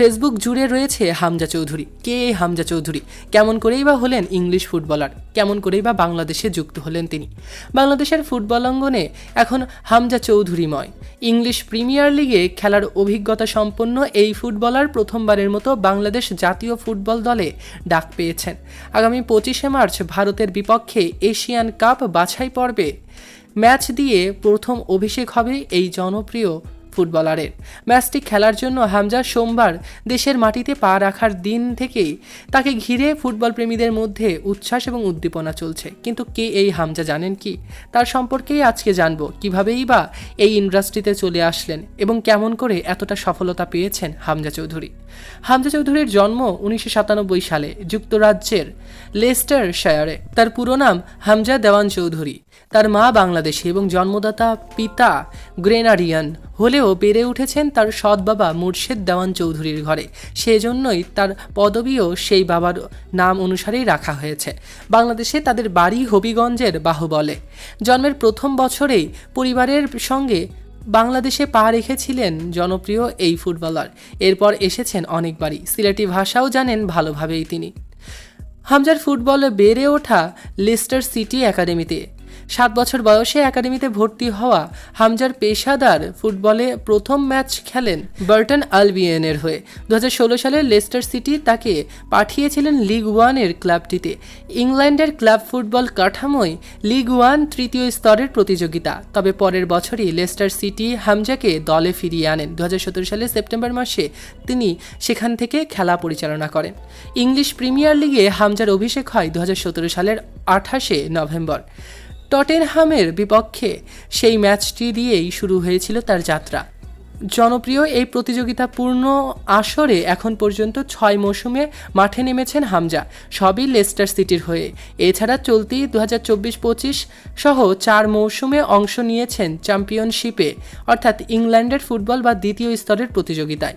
Facebook জুড়ে রয়েছে হামজা চৌধুরী। কে হামজা চৌধুরী? কেমন করেই বা হলেন ইংলিশ ফুটবলার? কেমন করেই বা বাংলাদেশে যুক্ত হলেন তিনি? বাংলাদেশের ফুটবল অঙ্গনে এখন হামজা চৌধুরীময়। ইংলিশ প্রিমিয়ার লিগে খেলার অভিজ্ঞতা সম্পন্ন এই ফুটবলার প্রথমবারের মতো বাংলাদেশ জাতীয় ফুটবল দলে ডাক পেয়েছেন। আগামী পঁচিশে মার্চ ভারতের বিপক্ষে এশিয়ান কাপ বাছাই পর্বে ম্যাচ দিয়ে প্রথম অভিষেক হবে এই জনপ্রিয় ফুটবলারের। ম্যাচটি খেলার জন্য হামজা সোমবার দেশের মাটিতে পা রাখার দিন থেকেই তাকে ঘিরে ফুটবল প্রেমীদের মধ্যে উচ্ছ্বাস এবং উদ্দীপনা চলছে। কিন্তু কে এই হামজা জানেন কি? তার সম্পর্কেই আজকে জানব। কিভাবেই বা এই ইন্ডাস্ট্রিতে চলে আসলেন এবং কেমন করে এতটা সফলতা পেয়েছেন হামজা চৌধুরী? হামজা চৌধুরীর জন্ম উনিশশো সাতানব্বই সালে যুক্তরাজ্যের লেস্টার শায়ারে তার পুরো নাম হামজা দেওয়ান চৌধুরী। তার মা বাংলাদেশি এবং জন্মদাতা পিতা গ্রেনারিয়ান হলেও বেড়ে উঠেছেন তার সৎ বাবা মুর্শেদ দেওয়ান চৌধুরীর ঘরে। সেজন্যই তার পদবিও সেই বাবার নাম অনুসারেই রাখা হয়েছে। বাংলাদেশে তাদের বাড়ি হবিগঞ্জের বাহুবলে। জন্মের প্রথম বছরেই পরিবারের সঙ্গে বাংলাদেশে পা রেখেছিলেন জনপ্রিয় এই ফুটবলার। এরপর এসেছেন অনেকবারই। সিলেটি ভাষাও জানেন ভালোভাবেই তিনি। হামজার ফুটবলে বেড়ে ওঠা লিস্টার সিটি একাডেমিতে। সাত বছর বয়সে একাডেমিতে ভর্তি হওয়া হামজার পেশাদার ফুটবলে প্রথম ম্যাচ খেলেন বার্টন আলবিয়েনের হয়ে। দু সালে লেস্টার সিটি তাকে পাঠিয়েছিলেন লিগ ওয়ানের ক্লাবটিতে। ইংল্যান্ডের ক্লাব ফুটবল কাঠামোয় লিগ ওয়ান তৃতীয় স্তরের প্রতিযোগিতা। তবে পরের বছরই লেস্টার সিটি হামজাকে দলে ফিরিয়ে আনেন। দু সালে সেপ্টেম্বর মাসে তিনি সেখান থেকে খেলা পরিচালনা করেন। ইংলিশ প্রিমিয়ার লিগে হামজার অভিষেক হয় দু হাজার সতেরো সালের আঠাশে নভেম্বর। টটেনহামের বিপক্ষে সেই ম্যাচটি দিয়েই শুরু হয়েছিল তার যাত্রা। জনপ্রিয় এই প্রতিযোগিতাপূর্ণ আসরে এখন পর্যন্ত ছয় মৌসুমে মাঠে নেমেছেন হামজা, সবই লেস্টার সিটির হয়ে। এছাড়া চলতি দু হাজার চব্বিশ পঁচিশ সহ চার মৌসুমে অংশ নিয়েছেন চ্যাম্পিয়নশিপে, অর্থাৎ ইংল্যান্ডের ফুটবল বা দ্বিতীয় স্তরের প্রতিযোগিতায়।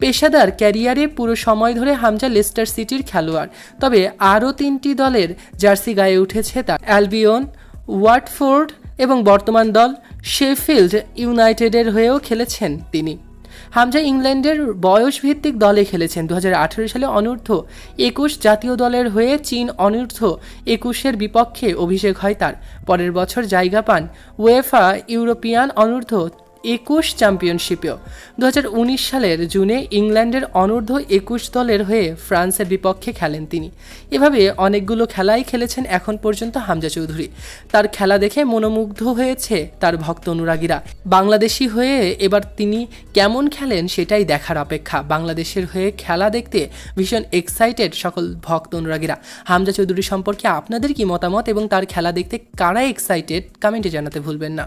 পেশাদার ক্যারিয়ারে পুরো সময় ধরে হামজা লেস্টার সিটির খেলোয়াড়, তবে আরও তিনটি দলের জার্সি গায়ে উঠেছে তার। অ্যালবিয়ন ওয়াটফোর্ড এবং বর্তমান দল শেফিল্ড ইউনাইটেডের হয়েও খেলেছেন তিনি। হামজা ইংল্যান্ডের বয়সভিত্তিক দলে খেলেছেন। দু হাজার আঠেরো সালে অনূর্ধ্ব একুশ জাতীয় দলের হয়ে চীন অনূর্ধ্ব একুশের বিপক্ষে অভিষেক হয় তার। পরের বছর জায়গা পান ওয়েফা ইউরোপিয়ান অনূর্ধ্ব একুশ চ্যাম্পিয়নশিপেও। দু হাজার উনিশ সালের জুনে ইংল্যান্ডের অনূর্ধ্ব একুশ দলের হয়ে ফ্রান্সের বিপক্ষে খেলেন তিনি। এভাবে অনেকগুলো খেলাই খেলেছেন এখন পর্যন্ত হামজা চৌধুরী। তার খেলা দেখে মনোমুগ্ধ হয়েছে তার ভক্ত অনুরাগীরা। বাংলাদেশি হয়ে এবার তিনি কেমন খেলেন সেটাই দেখার অপেক্ষা। বাংলাদেশের হয়ে খেলা দেখতে ভীষণ এক্সাইটেড সকল ভক্ত অনুরাগীরা। হামজা চৌধুরী সম্পর্কে আপনাদের কি মতামত এবং তার খেলা দেখতে কারা এক্সাইটেড কমেন্টে জানাতে ভুলবেন না।